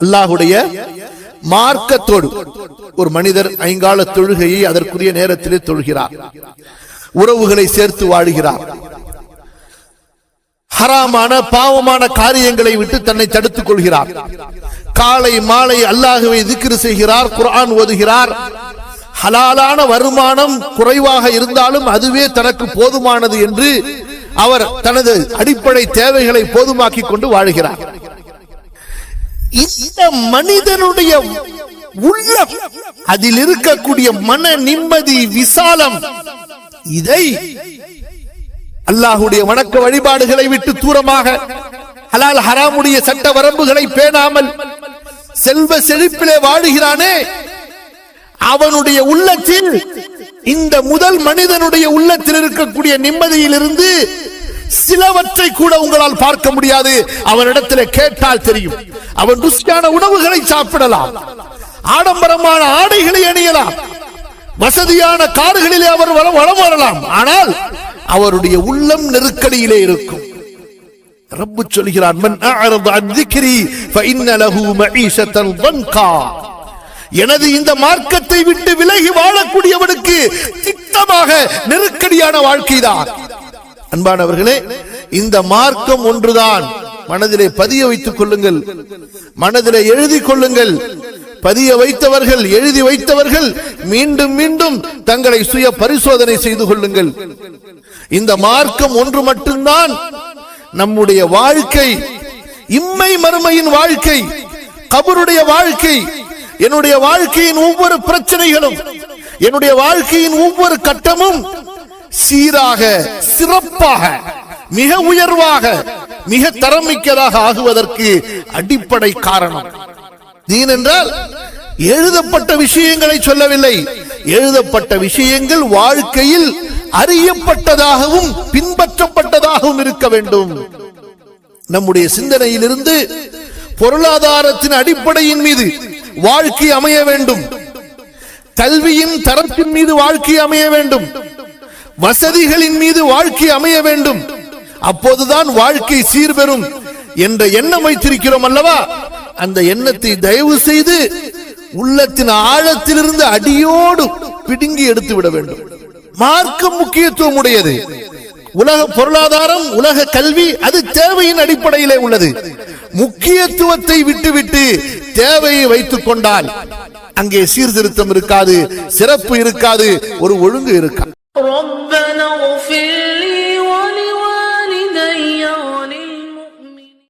அல்லாஹுடைய மார்க்கத்தோடு ஒரு மனிதர் ஐங்கால தொழுகையை அதற்குரிய நேரத்திலே தொழுகிறார். உறவுகளை சேர்த்து வாழுகிறார். ஹராமான பாவமான காரியங்களை விட்டு தன்னை தடுத்துக் கொள்கிறார். காலை மாலை அல்லாஹுவை திக்ரு செய்கிறார் குரான் ஓதுகிறார். ஹலாலான வருமானம் குறைவாக இருந்தாலும் அதுவே தனக்கு போதுமானது என்று அவர் தனது அடிப்படை தேவைகளை போதுமாக்கி கொண்டு வாழ்கிறார். இந்த மனிதனுடைய உள்ளம் அதில் இருக்கக்கூடிய மன நிம்மதி விசாலம் இதை அல்லாஹுடைய வணக்க வழிபாடுகளை விட்டு தூரமாக ஹலால் ஹராமுடைய சட்ட வரம்புகளை பேணாமல் செல்வ செழிப்பிலே வாழுகிறானே அவனுடைய உள்ளத்தில் இந்த முதல் மனிதனுடைய உள்ளத்தில் இருக்கக்கூடிய நிம்மதியிலிருந்து சிலவற்றை கூட உங்களால் பார்க்க முடியாது அவனிடத்தில் கேட்டால் தெரியும் அவன் ருசியான உணவுகளை சாப்பிடலாம் ஆடம்பரமான ஆடைகளை அணியலாம் வசதியான கார்களிலே அவர் வளம் வளம் வரலாம் ஆனால் அவருடைய உள்ளம் நெருக்கடியிலே இருக்கும் ரப்பு சொல்கிறான் மன் அஅரத அன் ذِكْرِي فإن له معيشة ضنكا எனது இந்த மார்க்கத்தை விட்டு விலகி வாழக்கூடியவனுக்கு திட்டமாக நெருக்கடியான வாழ்க்கைதான் அன்பானவர்களே இந்த மார்க்கம் ஒன்றுதான். மனதிலே பதிய வைத்துக் கொள்ளுங்கள். மனதிலே எழுதி கொள்ளுங்கள். பதிய வைத்தவர்கள் எழுதி வைத்தவர்கள் மீண்டும் மீண்டும் தங்களை சுய பரிசோதனை செய்து கொள்ளுங்கள். இந்த மார்க்கம் ஒன்று மட்டும்தான். நம்முடைய வாழ்க்கை இம்மை மறுமையின் வாழ்க்கை கபருடைய வாழ்க்கை என்னுடைய வாழ்க்கையின் ஒவ்வொரு பிரச்சனைகளும் என்னுடைய வாழ்க்கையின் ஒவ்வொரு கட்டமும் சீராக சிறப்பாக மிக உயர்வாக மிக தரமிக்கதாக ஆகுவதற்கு அடிப்படை காரணம். தீன் என்றால் எழுதப்பட்ட விஷயங்களை சொல்லவில்லை. எழுதப்பட்ட விஷயங்கள் வாழ்க்கையில் அறியப்பட்டதாகவும் பின்பற்றப்பட்டதாகவும் இருக்க வேண்டும். நம்முடைய சிந்தனையிலிருந்து பொருளாதாரத்தின் அடிப்படையின் மீது வாழ்க்கை அமைய வேண்டும். கல்வியின் தரத்தின் மீது வாழ்க்கை அமைய வேண்டும். வசதிகளின் மீது வாழ்க்கை அமைய வேண்டும். அப்போதுதான் வாழ்க்கை சீர்பெறும் என்ற எண்ணம் வைத்திருக்கிறோம் அல்லவா? அந்த எண்ணத்தை தயவு செய்து உள்ளத்தின் ஆழத்திலிருந்து அடியோடு பிடுங்கி எடுத்து விட வேண்டும். மார்க்கம் முக்கியத்துவம் உடையது. உலக பொருளாதாரம் உலக கல்வி அது தேவையின் அடிப்படையிலே உள்ளது. முக்கியத்துவத்தை விட்டுவிட்டு தேவையை வைத்துக் கொண்டால் அங்கே சீர்திருத்தம் இருக்காது சிறப்பு இருக்காது ஒரு ஒழுங்கு இருக்காது. não ouvir.